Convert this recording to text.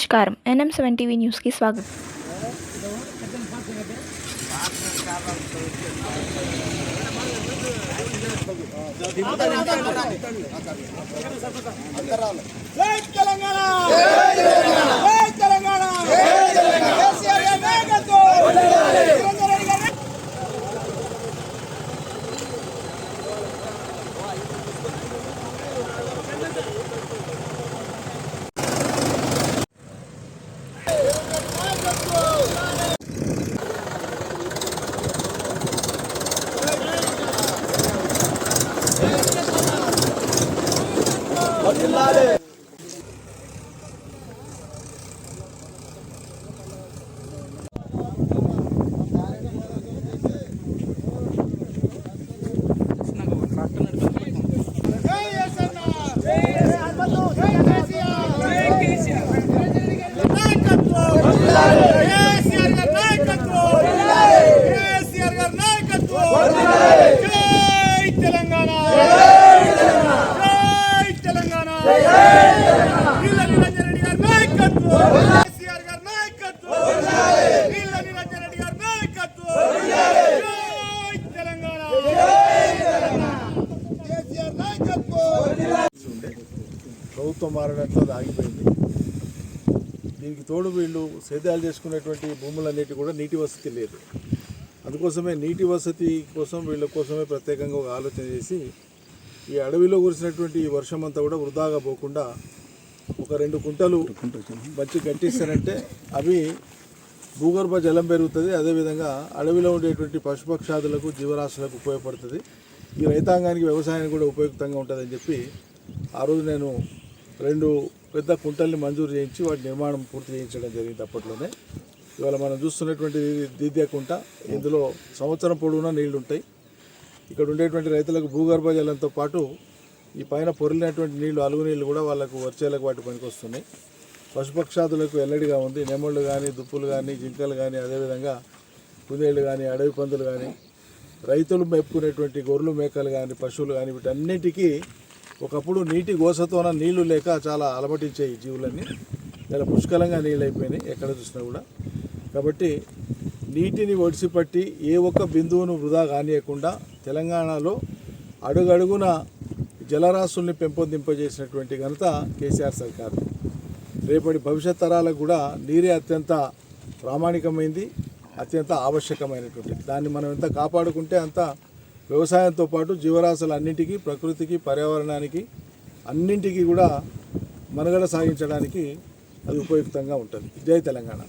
నమస్కారం NM seven TV న్యూస్కి స్వాగతం జై తెలంగాణ నాయకత్వం కేసీఆర్ గారి నాయకత్వం కేసీఆర్ గారి నాయకత్వం జై తెలంగాణ జై తెలంగాణ నీళ్ళ నిరంజన్ రెడ్డి గారి నాయకత్వం కేసీఆర్ గారి నాయకత్వం నీళ్ళ నిరంజన్ రెడ్డి గారి నాయకత్వం జై తెలంగాణ కేసీఆర్ నాయకత్వం ప్రభుత్వం మారడంతో ఆగిపోయింది. దీనికి తోడు వీళ్ళు సేద్యాలు చేసుకునేటువంటి భూములన్నిటి కూడా నీటి వసతి లేదు. అందుకోసమే నీటి వసతి కోసం వీళ్ళ కోసమే ప్రత్యేకంగా ఒక ఆలోచన చేసి ఈ అడవిలో కురిసినటువంటి ఈ వర్షం అంతా కూడా వృధాగా పోకుండా ఒక రెండు కుంటలు మంచి కట్టిస్తారంటే అవి భూగర్భ జలం పెరుగుతుంది. అదేవిధంగా అడవిలో ఉండేటువంటి పశుపక్షాదులకు జీవరాశులకు ఉపయోగపడుతుంది. ఈ రైతాంగానికి వ్యవసాయానికి కూడా ఉపయుక్తంగా ఉంటుందని చెప్పి ఆ రోజు నేను రెండు పెద్ద కుంటల్ని మంజూరు చేయించి వాటి నిర్మాణం పూర్తి చేయించడం జరిగింది అప్పట్లోనే. ఇవాళ మనం చూస్తున్నటువంటి దీద్య కుంట. ఇందులో సంవత్సరం పొడవునా నీళ్ళు ఉంటాయి. ఇక్కడ ఉండేటువంటి రైతులకు భూగర్భ జలంతో పాటు ఈ పైన పొరిలినటువంటి నీళ్ళు అలుగు నీళ్ళు కూడా వాళ్ళకు వర్చేలకు వాటి పనికి వస్తున్నాయి. పశుపక్షాదులకు ఎల్లడిగా ఉంది. నెమళ్ళు కానీ దుప్పులు కానీ జింకలు కానీ అదేవిధంగా కుందేళ్ళు కానీ అడవి పందులు కానీ రైతులు మేపుకునేటువంటి గొర్రెలు మేకలు కానీ పశువులు కానీ వీటన్నిటికీ ఒకప్పుడు నీటి గోసతోన నీళ్ళు లేక చాలా అలమటించే ఈ జీవులన్నీ. చాలా పుష్కలంగా నీళ్ళు అయిపోయినాయి ఎక్కడ చూసినా కూడా. కాబట్టి నీటిని ఒడిసిపట్టి ఏ ఒక్క బిందువును వృధా కానియకుండా తెలంగాణలో అడుగడుగున జలరాశుల్ని పెంపొందింపజేసినటువంటి ఘనత కేసీఆర్ సర్కారు. రేపటి భవిష్యత్ తరాలకు కూడా నీరే అత్యంత ప్రామాణికమైంది అత్యంత ఆవశ్యకమైనటువంటిది. దాన్ని మనం ఎంత కాపాడుకుంటే అంత వ్యవసాయంతో పాటు జీవరాశులు అన్నింటికీ ప్రకృతికి పర్యావరణానికి అన్నింటికీ కూడా మనుగడ సాగించడానికి అది ఉపయుక్తంగా ఉంటుంది. జై తెలంగాణ.